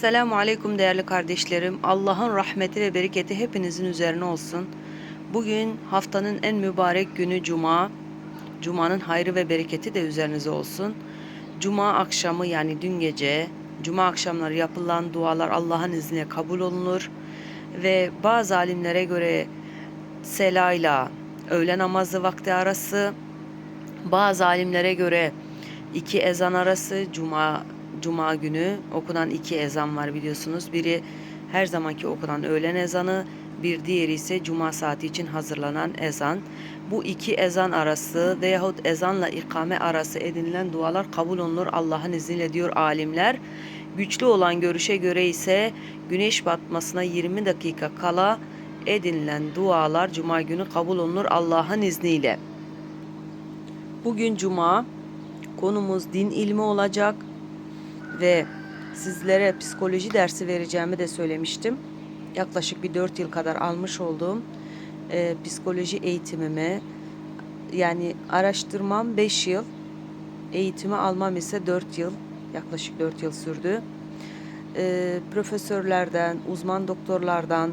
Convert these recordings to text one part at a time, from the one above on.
Selamun Aleyküm değerli kardeşlerim. Allah'ın rahmeti ve bereketi hepinizin üzerine olsun. Bugün haftanın en mübarek günü Cuma. Cuma'nın hayrı ve bereketi de üzerinize olsun. Cuma akşamı yani dün gece, Cuma akşamları yapılan dualar Allah'ın izniyle kabul olunur. Ve bazı alimlere göre selayla öğle namazı vakti arası, bazı alimlere göre iki ezan arası cuma cuma günü okunan iki ezan var biliyorsunuz. Biri her zamanki okunan öğlen ezanı, bir diğeri ise cuma saati için hazırlanan ezan. Bu iki ezan arası veyahut ezanla ikame arası edinilen dualar kabul olunur Allah'ın izniyle diyor alimler. Güçlü olan görüşe göre ise güneş batmasına 20 dakika kala edinilen dualar cuma günü kabul olunur Allah'ın izniyle. Bugün cuma konumuz din ilmi olacak ve sizlere psikoloji dersi vereceğimi de söylemiştim. Yaklaşık bir 4 yıl kadar almış olduğum e, psikoloji eğitimimi yani araştırmam 5 yıl, eğitimi almam ise 4 yıl, yaklaşık 4 yıl sürdü. E, profesörlerden, uzman doktorlardan,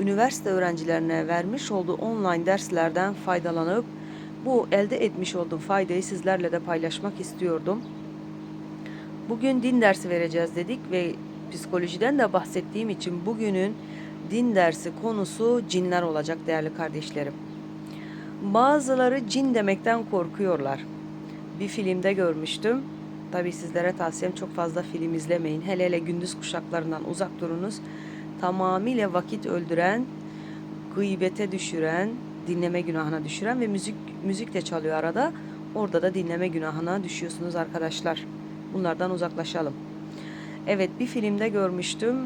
üniversite öğrencilerine vermiş olduğu online derslerden faydalanıp bu elde etmiş olduğum faydayı sizlerle de paylaşmak istiyordum. Bugün din dersi vereceğiz dedik ve psikolojiden de bahsettiğim için bugünün din dersi konusu cinler olacak değerli kardeşlerim. Bazıları cin demekten korkuyorlar. Bir filmde görmüştüm. Tabii sizlere tavsiyem çok fazla film izlemeyin. Hele hele gündüz kuşaklarından uzak durunuz. Tamamıyla vakit öldüren, gıybete düşüren, dinleme günahına düşüren ve müzik müzik de çalıyor arada. Orada da dinleme günahına düşüyorsunuz arkadaşlar. Bunlardan uzaklaşalım. Evet bir filmde görmüştüm.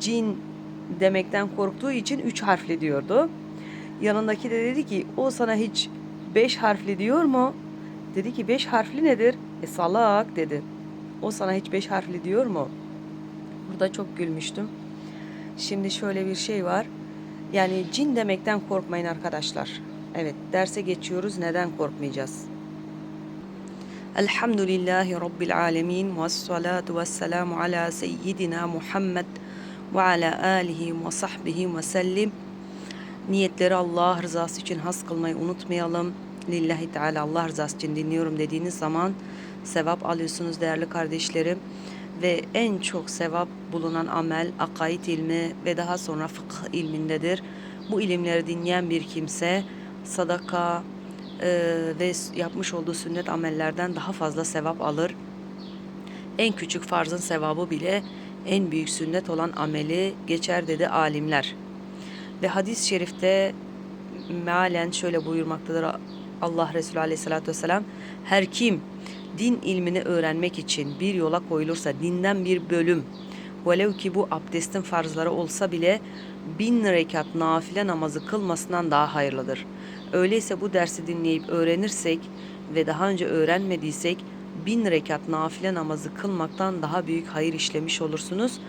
Cin demekten korktuğu için üç harfli diyordu. Yanındaki de dedi ki o sana hiç beş harfli diyor mu? Dedi ki beş harfli nedir? E salak dedi. O sana hiç beş harfli diyor mu? Burada çok gülmüştüm. Şimdi şöyle bir şey var. Yani cin demekten korkmayın arkadaşlar. Evet derse geçiyoruz. Neden korkmayacağız? Elhamdülillahi Rabbil alemin ve salatu ve selamu ala seyyidina Muhammed ve ala alihi ve sahbihi ve sellim. Niyetleri Allah rızası için has kılmayı unutmayalım. Lillahi Teala Allah rızası için dinliyorum dediğiniz zaman sevap alıyorsunuz değerli kardeşlerim. Ve en çok sevap bulunan amel akaid ilmi ve daha sonra fıkıh ilmindedir. Bu ilimleri dinleyen bir kimse sadaka, e, ve yapmış olduğu sünnet amellerden daha fazla sevap alır. En küçük farzın sevabı bile en büyük sünnet olan ameli geçer dedi alimler. Ve hadis-i şerifte mealen şöyle buyurmaktadır Allah Resulü Aleyhisselatü Vesselam. Her kim din ilmini öğrenmek için bir yola koyulursa dinden bir bölüm velev ki bu abdestin farzları olsa bile bin rekat nafile namazı kılmasından daha hayırlıdır. Öyleyse bu dersi dinleyip öğrenirsek ve daha önce öğrenmediysek bin rekat nafile namazı kılmaktan daha büyük hayır işlemiş olursunuz.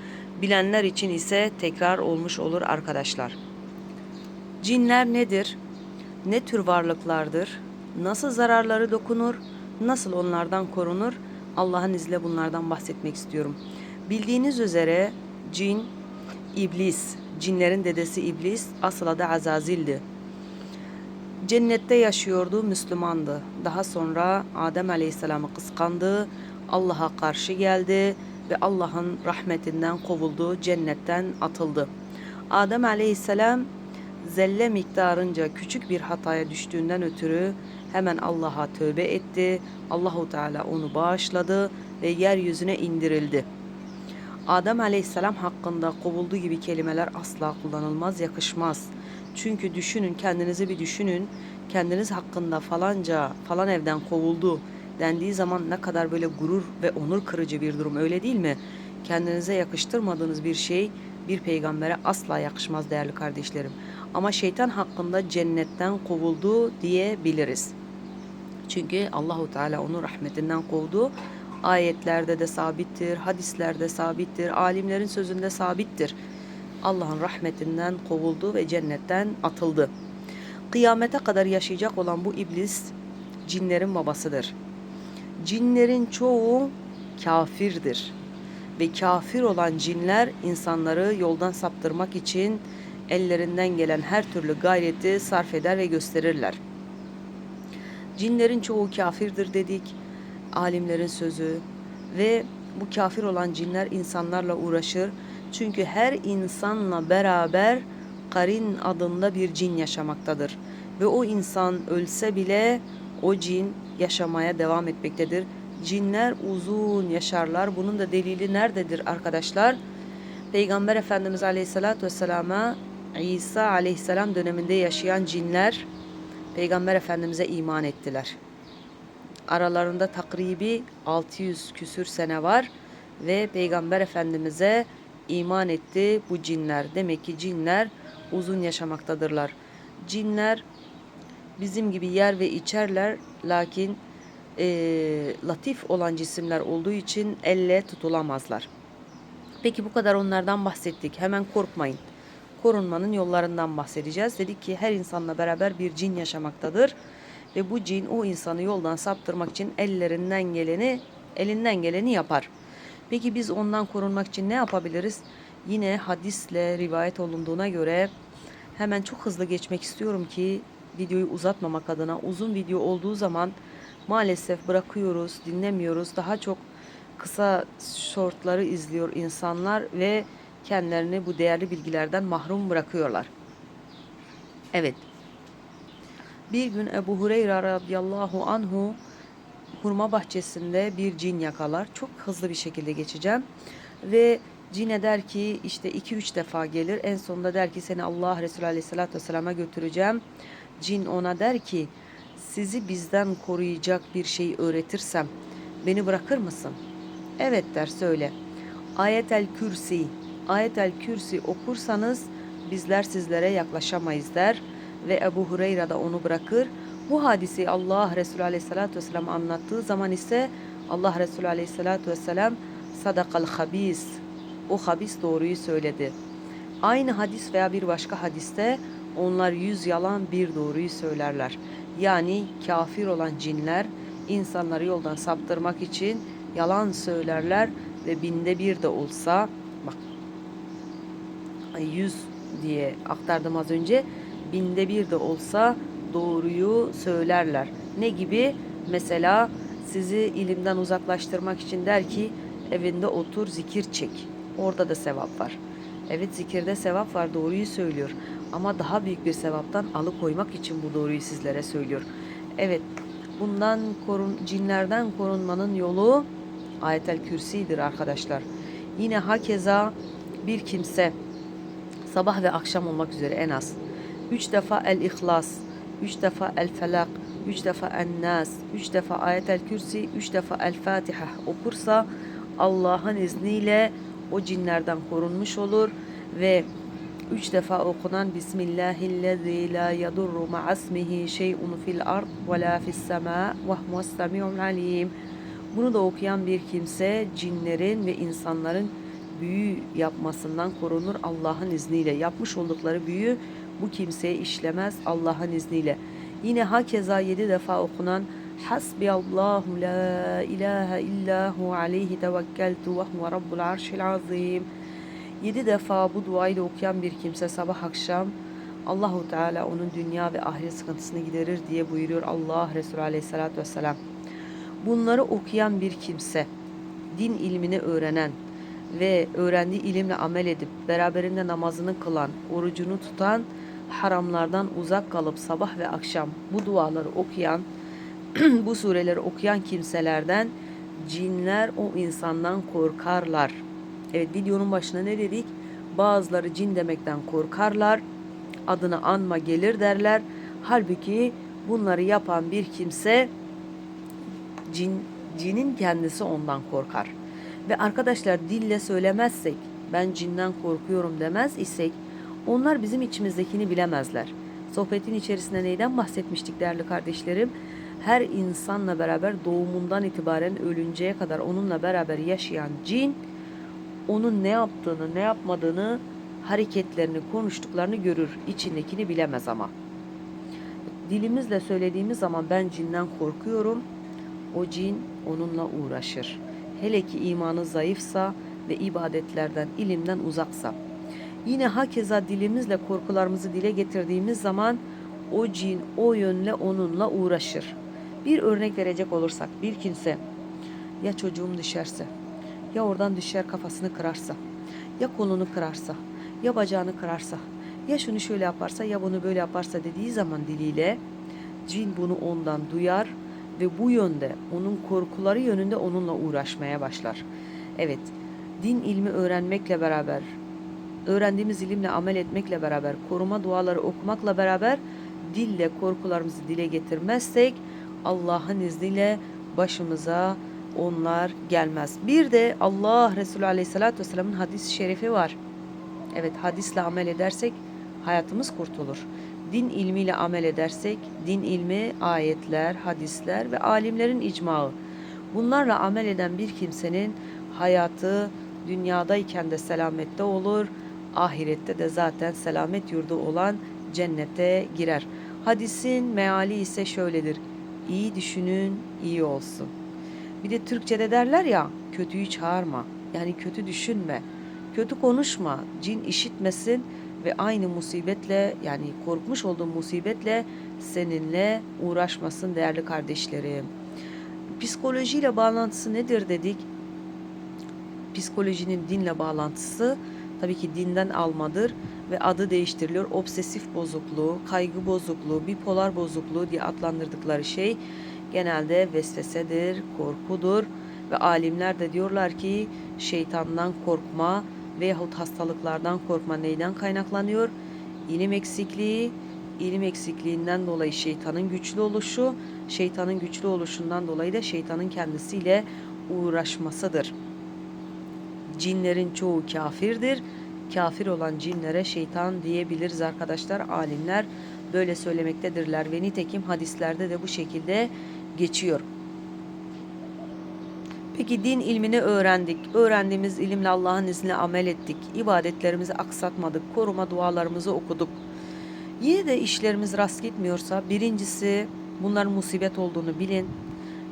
Bilenler için ise tekrar olmuş olur arkadaşlar. Cinler nedir? Ne tür varlıklardır? Nasıl zararları dokunur? Nasıl onlardan korunur? Allah'ın izniyle bunlardan bahsetmek istiyorum. Bildiğiniz üzere cin, iblis, cinlerin dedesi iblis asıl adı Azazil'di. Cennette yaşıyordu, Müslümandı. Daha sonra Adem Aleyhisselam'ı kıskandı, Allah'a karşı geldi ve Allah'ın rahmetinden kovuldu, cennetten atıldı. Adem Aleyhisselam zelle miktarınca küçük bir hataya düştüğünden ötürü hemen Allah'a tövbe etti. Allahu Teala onu bağışladı ve yeryüzüne indirildi. Adem Aleyhisselam hakkında kovulduğu gibi kelimeler asla kullanılmaz, yakışmaz. Çünkü düşünün, kendinizi bir düşünün. Kendiniz hakkında falanca, falan evden kovuldu dendiği zaman ne kadar böyle gurur ve onur kırıcı bir durum öyle değil mi? Kendinize yakıştırmadığınız bir şey bir peygambere asla yakışmaz değerli kardeşlerim. Ama şeytan hakkında cennetten kovuldu diyebiliriz. Çünkü Allahu Teala onu rahmetinden kovdu. Ayetlerde de sabittir, hadislerde sabittir, alimlerin sözünde sabittir. Allah'ın rahmetinden kovuldu ve cennetten atıldı. Kıyamete kadar yaşayacak olan bu iblis cinlerin babasıdır. Cinlerin çoğu kafirdir. ve kafir olan cinler insanları yoldan saptırmak için ellerinden gelen her türlü gayreti sarf eder ve gösterirler. Cinlerin çoğu kafirdir dedik. Alimlerin sözü ve bu kafir olan cinler insanlarla uğraşır. Çünkü her insanla beraber karin adında bir cin yaşamaktadır. Ve o insan ölse bile o cin yaşamaya devam etmektedir. Cinler uzun yaşarlar. Bunun da delili nerededir arkadaşlar? Peygamber Efendimiz Aleyhisselatü Vesselam'a İsa Aleyhisselam döneminde yaşayan cinler Peygamber Efendimiz'e iman ettiler. Aralarında takribi 600 küsür sene var ve Peygamber Efendimiz'e iman etti bu cinler. Demek ki cinler uzun yaşamaktadırlar. Cinler bizim gibi yer ve içerler lakin eee, latif olan cisimler olduğu için elle tutulamazlar. Peki bu kadar onlardan bahsettik. Hemen korkmayın. Korunmanın yollarından bahsedeceğiz. Dedik ki her insanla beraber bir cin yaşamaktadır. Ve bu cin o insanı yoldan saptırmak için ellerinden geleni, elinden geleni yapar. Peki biz ondan korunmak için ne yapabiliriz? Yine hadisle rivayet olunduğuna göre hemen çok hızlı geçmek istiyorum ki videoyu uzatmamak adına uzun video olduğu zaman maalesef bırakıyoruz, dinlemiyoruz. Daha çok kısa shortları izliyor insanlar ve kendilerini bu değerli bilgilerden mahrum bırakıyorlar. Evet. Bir gün Ebu Hureyre radıyallahu anhu hurma bahçesinde bir cin yakalar. Çok hızlı bir şekilde geçeceğim. Ve cine der ki işte iki üç defa gelir. En sonunda der ki seni Allah Resulü aleyhissalatü vesselam'a götüreceğim. Cin ona der ki sizi bizden koruyacak bir şey öğretirsem beni bırakır mısın? Evet der söyle. Ayetel Kürsi. Ayetel Kürsi okursanız bizler sizlere yaklaşamayız der ve Ebu Hureyre de onu bırakır. Bu hadisi Allah Resulü Aleyhisselatü Vesselam anlattığı zaman ise Allah Resulü Aleyhisselatü Vesselam sadakal habis. O habis doğruyu söyledi. Aynı hadis veya bir başka hadiste onlar yüz yalan bir doğruyu söylerler. Yani kafir olan cinler insanları yoldan saptırmak için yalan söylerler ve binde bir de olsa bak yüz diye aktardım az önce binde bir de olsa doğruyu söylerler. Ne gibi? Mesela sizi ilimden uzaklaştırmak için der ki evinde otur zikir çek. Orada da sevap var. Evet zikirde sevap var doğruyu söylüyor. Ama daha büyük bir sevaptan alıkoymak için bu doğruyu sizlere söylüyor. Evet bundan korun, cinlerden korunmanın yolu ayetel kürsidir arkadaşlar. Yine hakeza bir kimse sabah ve akşam olmak üzere en az üç defa el ihlas, üç defa el felak, üç defa en nas, üç defa ayetel kürsi, üç defa el fatiha okursa Allah'ın izniyle o cinlerden korunmuş olur ve üç defa okunan Bismillahillezî la yadurru ma'asmihi şey'un fil ard ve la fis semâ ve huves semi'ul. Bunu da okuyan bir kimse cinlerin ve insanların büyü yapmasından korunur Allah'ın izniyle. Yapmış oldukları büyü bu kimseye işlemez Allah'ın izniyle. Yine hakeza yedi defa okunan Hasbi Allahu la ilahe illahu aleyhi tevekkeltu ve huve rabbul arşil azim. Yedi defa bu duayı da okuyan bir kimse sabah akşam Allahu Teala onun dünya ve ahiret sıkıntısını giderir diye buyuruyor Allah Resulü Aleyhisselatü Vesselam. Bunları okuyan bir kimse, din ilmini öğrenen ve öğrendiği ilimle amel edip beraberinde namazını kılan, orucunu tutan, haramlardan uzak kalıp sabah ve akşam bu duaları okuyan, bu sureleri okuyan kimselerden cinler o insandan korkarlar. Evet videonun başına ne dedik? Bazıları cin demekten korkarlar. Adını anma gelir derler. Halbuki bunları yapan bir kimse cin, cinin kendisi ondan korkar. Ve arkadaşlar dille söylemezsek, ben cinden korkuyorum demez isek, onlar bizim içimizdekini bilemezler. Sohbetin içerisinde neyden bahsetmiştik değerli kardeşlerim? Her insanla beraber doğumundan itibaren ölünceye kadar onunla beraber yaşayan cin, onun ne yaptığını, ne yapmadığını, hareketlerini, konuştuklarını görür. İçindekini bilemez ama. Dilimizle söylediğimiz zaman ben cinden korkuyorum. O cin onunla uğraşır. Hele ki imanı zayıfsa ve ibadetlerden, ilimden uzaksa. Yine hakeza dilimizle korkularımızı dile getirdiğimiz zaman o cin o yönle onunla uğraşır. Bir örnek verecek olursak bir kimse ya çocuğum düşerse ya oradan düşer kafasını kırarsa ya kolunu kırarsa ya bacağını kırarsa ya şunu şöyle yaparsa ya bunu böyle yaparsa dediği zaman diliyle cin bunu ondan duyar ve bu yönde onun korkuları yönünde onunla uğraşmaya başlar. Evet, din ilmi öğrenmekle beraber, öğrendiğimiz ilimle amel etmekle beraber, koruma duaları okumakla beraber dille korkularımızı dile getirmezsek Allah'ın izniyle başımıza onlar gelmez. Bir de Allah Resulü Aleyhisselatü Vesselam'ın hadis-i şerifi var. Evet hadisle amel edersek hayatımız kurtulur. Din ilmiyle amel edersek din ilmi ayetler, hadisler ve alimlerin icmağı. Bunlarla amel eden bir kimsenin hayatı dünyadayken de selamette olur, ahirette de zaten selamet yurdu olan cennete girer. Hadisin meali ise şöyledir. İyi düşünün, iyi olsun. Bir de Türkçe'de derler ya, kötüyü çağırma. Yani kötü düşünme, kötü konuşma, cin işitmesin ve aynı musibetle yani korkmuş olduğun musibetle seninle uğraşmasın değerli kardeşlerim. Psikolojiyle bağlantısı nedir dedik? Psikolojinin dinle bağlantısı tabii ki dinden almadır ve adı değiştiriliyor. Obsesif bozukluğu, kaygı bozukluğu, bipolar bozukluğu diye adlandırdıkları şey genelde vesvesedir, korkudur ve alimler de diyorlar ki şeytandan korkma veyahut hastalıklardan korkma neyden kaynaklanıyor? İlim eksikliği, ilim eksikliğinden dolayı şeytanın güçlü oluşu, şeytanın güçlü oluşundan dolayı da şeytanın kendisiyle uğraşmasıdır. Cinlerin çoğu kafirdir. Kafir olan cinlere şeytan diyebiliriz arkadaşlar. Alimler böyle söylemektedirler ve nitekim hadislerde de bu şekilde geçiyor. Peki din ilmini öğrendik. Öğrendiğimiz ilimle Allah'ın izniyle amel ettik. İbadetlerimizi aksatmadık. Koruma dualarımızı okuduk. Yine de işlerimiz rast gitmiyorsa birincisi bunların musibet olduğunu bilin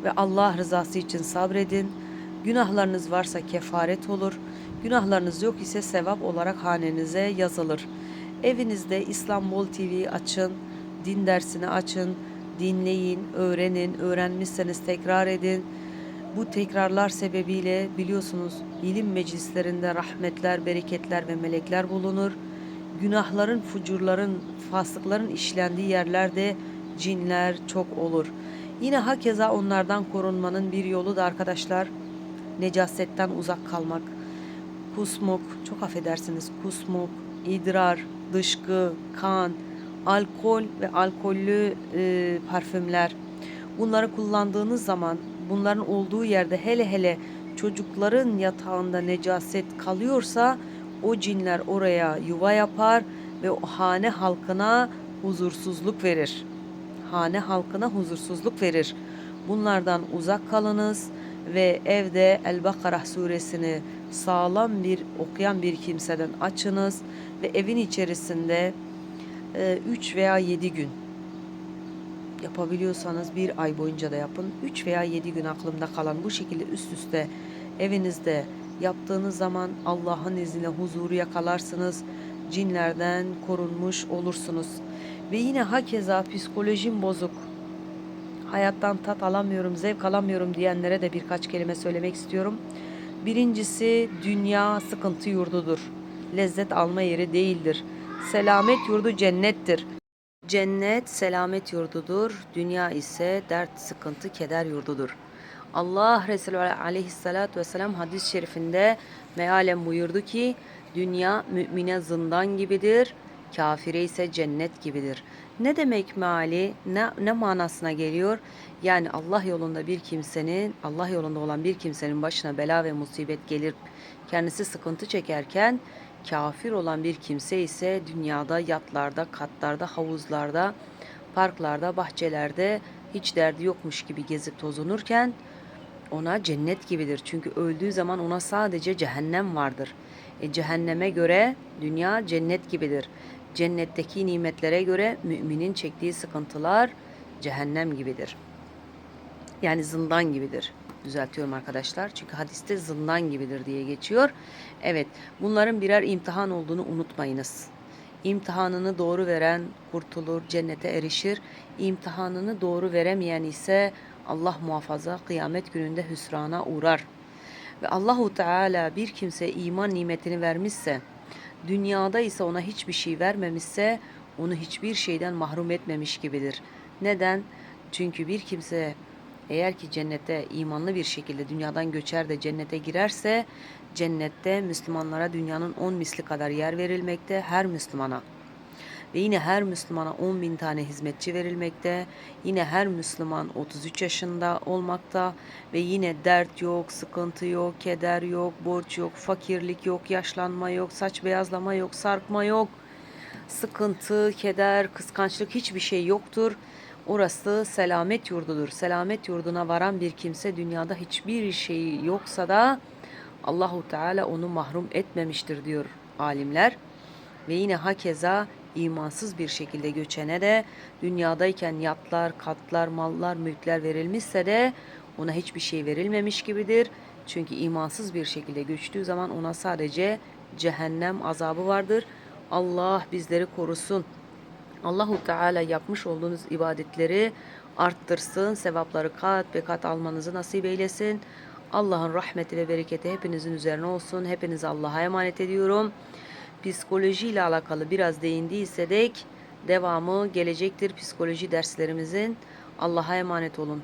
ve Allah rızası için sabredin. Günahlarınız varsa kefaret olur. Günahlarınız yok ise sevap olarak hanenize yazılır. Evinizde İstanbul TV açın, din dersini açın, dinleyin, öğrenin, öğrenmişseniz tekrar edin. Bu tekrarlar sebebiyle biliyorsunuz ilim meclislerinde rahmetler, bereketler ve melekler bulunur. Günahların, fucurların, fasıkların işlendiği yerlerde cinler çok olur. Yine hakeza onlardan korunmanın bir yolu da arkadaşlar necasetten uzak kalmak. Kusmuk, çok affedersiniz kusmuk, idrar, dışkı, kan, alkol ve alkollü e, parfümler. Bunları kullandığınız zaman bunların olduğu yerde hele hele çocukların yatağında necaset kalıyorsa o cinler oraya yuva yapar ve o hane halkına huzursuzluk verir. Hane halkına huzursuzluk verir. Bunlardan uzak kalınız ve evde El-Bakara suresini sağlam bir okuyan bir kimseden açınız ve evin içerisinde 3 e, veya 7 gün yapabiliyorsanız bir ay boyunca da yapın. 3 veya 7 gün aklımda kalan bu şekilde üst üste evinizde yaptığınız zaman Allah'ın izniyle huzuru yakalarsınız. Cinlerden korunmuş olursunuz. Ve yine hakeza psikolojim bozuk. Hayattan tat alamıyorum, zevk alamıyorum diyenlere de birkaç kelime söylemek istiyorum. Birincisi dünya sıkıntı yurdudur. Lezzet alma yeri değildir. Selamet yurdu cennettir. Cennet selamet yurdudur, dünya ise dert, sıkıntı, keder yurdudur. Allah Resulü aleyhissalatü vesselam hadis-i şerifinde mealen buyurdu ki, dünya mümine zindan gibidir, kafire ise cennet gibidir. Ne demek meali, ne, ne manasına geliyor? Yani Allah yolunda bir kimsenin, Allah yolunda olan bir kimsenin başına bela ve musibet gelir, kendisi sıkıntı çekerken, Kafir olan bir kimse ise dünyada yatlarda, katlarda, havuzlarda, parklarda, bahçelerde hiç derdi yokmuş gibi gezip tozunurken ona cennet gibidir. Çünkü öldüğü zaman ona sadece cehennem vardır. E, cehenneme göre dünya cennet gibidir. Cennetteki nimetlere göre müminin çektiği sıkıntılar cehennem gibidir. Yani zindan gibidir. Düzeltiyorum arkadaşlar. Çünkü hadiste zindan gibidir diye geçiyor. Evet, bunların birer imtihan olduğunu unutmayınız. İmtihanını doğru veren kurtulur, cennete erişir. İmtihanını doğru veremeyen ise Allah muhafaza kıyamet gününde hüsrana uğrar. Ve Allahu Teala bir kimseye iman nimetini vermişse, dünyada ise ona hiçbir şey vermemişse, onu hiçbir şeyden mahrum etmemiş gibidir. Neden? Çünkü bir kimse eğer ki cennete imanlı bir şekilde dünyadan göçer de cennete girerse, cennette Müslümanlara dünyanın on misli kadar yer verilmekte her Müslümana. Ve yine her Müslümana 10 bin tane hizmetçi verilmekte. Yine her Müslüman 33 yaşında olmakta. Ve yine dert yok, sıkıntı yok, keder yok, borç yok, fakirlik yok, yaşlanma yok, saç beyazlama yok, sarkma yok. Sıkıntı, keder, kıskançlık hiçbir şey yoktur. Orası selamet yurdudur. Selamet yurduna varan bir kimse dünyada hiçbir şey yoksa da Allahu Teala onu mahrum etmemiştir diyor alimler. Ve yine hakeza imansız bir şekilde göçene de dünyadayken yatlar, katlar, mallar, mülkler verilmişse de ona hiçbir şey verilmemiş gibidir. Çünkü imansız bir şekilde göçtüğü zaman ona sadece cehennem azabı vardır. Allah bizleri korusun. Allahu Teala yapmış olduğunuz ibadetleri arttırsın, sevapları kat ve kat almanızı nasip eylesin. Allah'ın rahmeti ve bereketi hepinizin üzerine olsun. Hepinizi Allah'a emanet ediyorum. Psikoloji ile alakalı biraz değindiysek devamı gelecektir psikoloji derslerimizin. Allah'a emanet olun.